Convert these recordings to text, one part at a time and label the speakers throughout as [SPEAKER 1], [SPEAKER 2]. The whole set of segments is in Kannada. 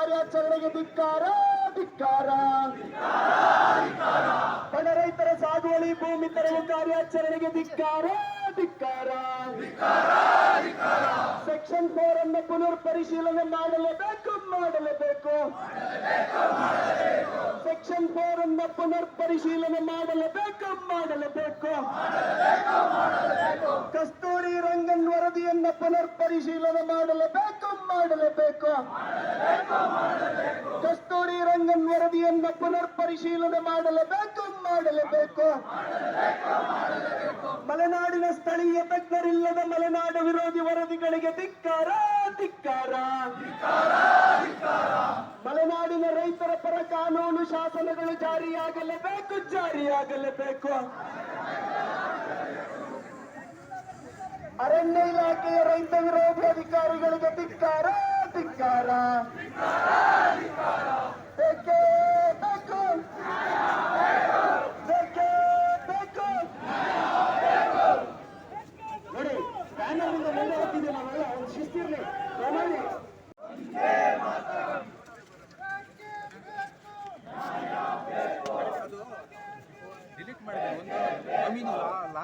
[SPEAKER 1] ಕಾರ್ಯಾಚರಣೆಗೆ ಧಿಕ್ಕಾರ ಧಿಕ್ಕಾರ. ಬಡ ರೈತರ ಸಾಗುವಳಿ, ಭೂಮಿ ತೆರವು ಕಾರ್ಯಾಚರಣೆಗೆ ಧಿಕ್ಕಾರ ಧಿಕ್ಕಾರ. ಸೆಕ್ಷನ್ ಫೋರ್ ಅನ್ನು ಪುನರ್ ಪರಿಶೀಲನೆ ಮಾಡಲೇಬೇಕು ಮಾಡಲೇಬೇಕು. ಸೆಕ್ಷನ್ ಫೋರ್ ಅನ್ನು ಪುನರ್ ಪರಿಶೀಲನೆ ಮಾಡಲೇಬೇಕು ಮಾಡಲೇಬೇಕು. ವರದಿಯನ್ನ ಪುನರ್ ಪರಿಶೀಲನೆ ಮಾಡಲೇಬೇಕು ಮಾಡಲೇಬೇಕು. ಕಸ್ತೂರಿ ರಂಗನ್ ವರದಿಯನ್ನ ಪುನರ್ ಪರಿಶೀಲನೆ ಮಾಡಲೇಬೇಕು ಮಾಡಲೇಬೇಕು. ಮಲೆನಾಡಿನ ಸ್ಥಳೀಯ ತಜ್ಞರಿಲ್ಲದ ಮಲೆನಾಡು ವಿರೋಧಿ ವರದಿಗಳಿಗೆ ಧಿಕ್ಕಾರ ಧಿಕ್ಕಾರ. ಮಲೆನಾಡಿನ ರೈತರ ಪರ ಕಾನೂನು ಶಾಸನಗಳು ಜಾರಿಯಾಗಲೇಬೇಕು ಜಾರಿಯಾಗಲೇಬೇಕು. ಅರಣ್ಯ ಇಲಾಖೆಯ ರೈತ ವಿರೋಧಿ ಅಧಿಕಾರಿಗಳಿಗೆ ಧಿಕ್ಕಾರ ಧಿಕ್ಕಾರ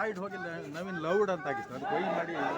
[SPEAKER 2] ಲಾ- ಹೋಗಿ ನವೀನ್ ಲೌಡ್ ಅಂತ ಆಗಿತ್ತು ಅದು ಕೊಯ್ ಮಾಡಿ ಅದು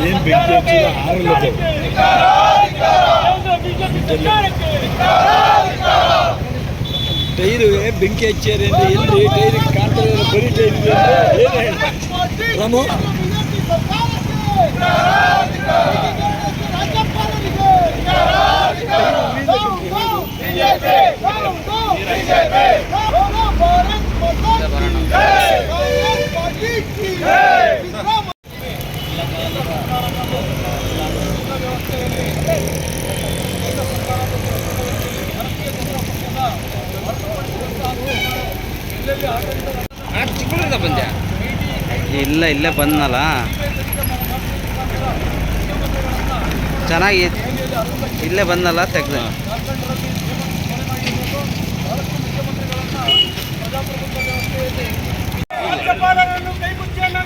[SPEAKER 2] ಏನು ಹಚ್ಚಿದ ಆರಲ್ಲದು ಟೈರು ಬೆಂಕಿ ಹಚ್ಚಾರೆ ಎಲ್ಲಿ ಟೈರ್ ಕಾಣ್ತಾರೆ ಬರೀ ಟೈರ್ ಏನು ಹೇಳಿ ರಾಮು?
[SPEAKER 3] ಇಲ್ಲ ಇಲ್ಲೇ ಬಂದ್ನಲ್ಲ. ಚೆನ್ನಾಗಿ ಇಲ್ಲೇ ಬಂದಲ್ಲ ತೆಗ್ದು.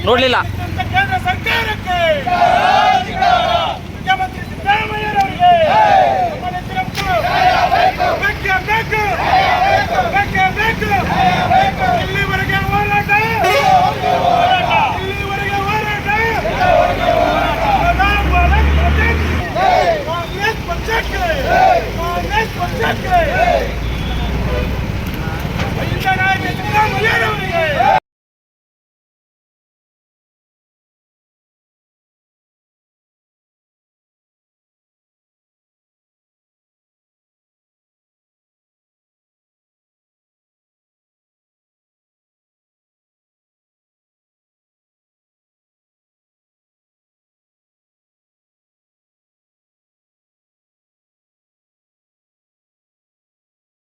[SPEAKER 3] ನೋಡ್ಲಿಲ್ಲ.